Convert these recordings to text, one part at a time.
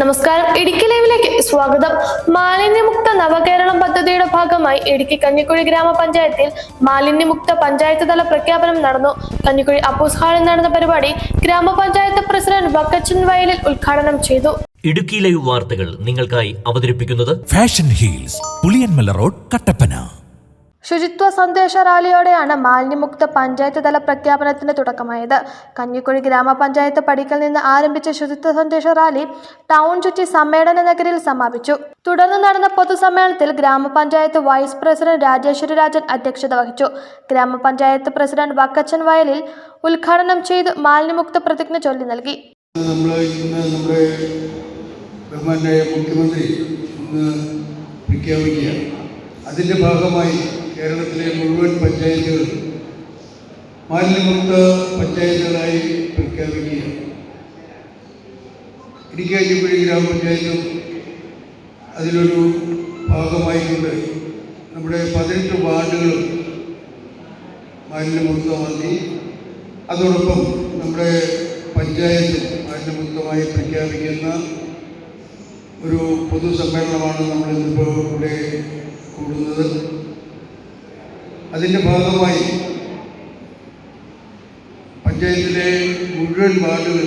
നമസ്കാരം. ഇടുക്കി ലൈവിലേക്ക് സ്വാഗതം. മാലിന്യമുക്ത നവകേരളം പദ്ധതിയുടെ ഭാഗമായി ഇടുക്കി കഞ്ഞിക്കുഴി ഗ്രാമപഞ്ചായത്തിൽ മാലിന്യമുക്ത പഞ്ചായത്ത് തല പ്രഖ്യാപനം നടന്നു. കഞ്ഞിക്കുഴി അപ്പൂസ് ഹാളിൽ നടന്ന പരിപാടി ഗ്രാമപഞ്ചായത്ത് പ്രസിഡന്റ് ബക്കച്ചൻ വയലിൽ ഉദ്ഘാടനം ചെയ്തു. ഇടുക്കി ലൈവ് വാർത്തകൾ നിങ്ങൾക്കായി അവതരിപ്പിക്കുന്നത് fashion heels Puliyanmala road Kattappana. ശുചിത്വ സന്ദേശ റാലിയോടെയാണ് മാലിന്യമുക്ത പഞ്ചായത്ത് തല പ്രഖ്യാപനത്തിന് തുടക്കമായത്. കഞ്ഞിക്കുഴി ഗ്രാമപഞ്ചായത്ത് പടിക്കൽ നിന്ന് ആരംഭിച്ച ശുചിത്വ സന്ദേശ റാലി ടൗൺ ചുറ്റി സമ്മേളന നഗരിയിൽ സമാപിച്ചു. തുടർന്ന് നടന്ന പൊതുസമ്മേളനത്തിൽ ഗ്രാമപഞ്ചായത്ത് വൈസ് പ്രസിഡന്റ് രാജേശ്വരി രാജൻ അധ്യക്ഷത വഹിച്ചു. ഗ്രാമപഞ്ചായത്ത് പ്രസിഡന്റ് വക്കച്ചൻ വയലിൽ ഉദ്ഘാടനം ചെയ്ത് മാലിന്യമുക്ത പ്രതിജ്ഞ ചൊല്ലി നൽകി. മുഖ്യമന്ത്രി അതിന്റെ ഭാഗമായി കേരളത്തിലെ മുഴുവൻ പഞ്ചായത്തുകളും മാലിന്യമുക്ത പഞ്ചായത്തുകളായി പ്രഖ്യാപിക്കുകയാണ്. ഇടുക്കി ഗ്രാമപഞ്ചായത്തും അതിലൊരു ഭാഗമായിക്കൊണ്ട് നമ്മുടെ പതിനെട്ട് വാർഡുകളും മാലിന്യമുക്തമാക്കി അതോടൊപ്പം നമ്മുടെ പഞ്ചായത്ത് മാലിന്യമുക്തമായി പ്രഖ്യാപിക്കുന്ന ഒരു പൊതുസമ്മേളനമാണ് നമ്മളിന്നിപ്പോൾ ഇവിടെ കൂടുന്നത്. അതിന്റെ ഭാഗമായി പഞ്ചായത്തിലെ മുഴുവൻ വാർഡുകൾ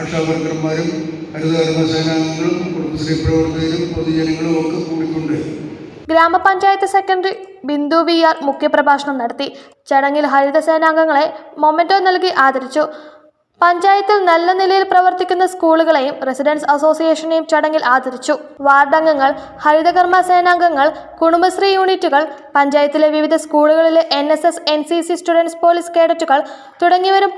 ആശാവർക്കർമാരും ഹരിതകർമ്മ സേനാംഗങ്ങളും കുടുംബശ്രീ പ്രവർത്തകരും പൊതുജനങ്ങളും ഒക്കെ കൂടിക്കൊണ്ട് ഗ്രാമപഞ്ചായത്ത് സെക്രട്ടറി ബിന്ദു വി ആർ മുഖ്യപ്രഭാഷണം നടത്തി. ചടങ്ങിൽ ഹരിതസേനാംഗങ്ങളെ മൊമെന്റോ നൽകി ആദരിച്ചു. പഞ്ചായത്തിൽ നല്ല നിലയിൽ പ്രവർത്തിക്കുന്ന സ്കൂളുകളെയും റെസിഡൻസ് അസോസിയേഷനെയും ചടങ്ങിൽ ആദരിച്ചു. വാർഡംഗങ്ങൾ ഹരിതകർമ്മ സേനാംഗങ്ങൾ കുടുംബശ്രീ യൂണിറ്റുകൾ പഞ്ചായത്തിലെ വിവിധ സ്കൂളുകളിലെ N S S N C C students police കേഡറ്റുകൾ തുടങ്ങിയവരും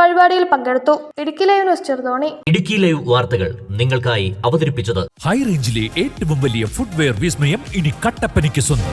പരിപാടിയിൽ പങ്കെടുത്തു. Idukki live news Cheruthoni. Idukki live വാർത്തകൾ നിങ്ങൾക്കായി അവതരിപ്പിച്ചത് ഹൈ റേഞ്ചിലെ ഏറ്റവും വലിയ ഫുഡ്വെയർ വിസ്മയം ഇനി കട്ടപ്പനയ്ക്ക് സ്വന്തം.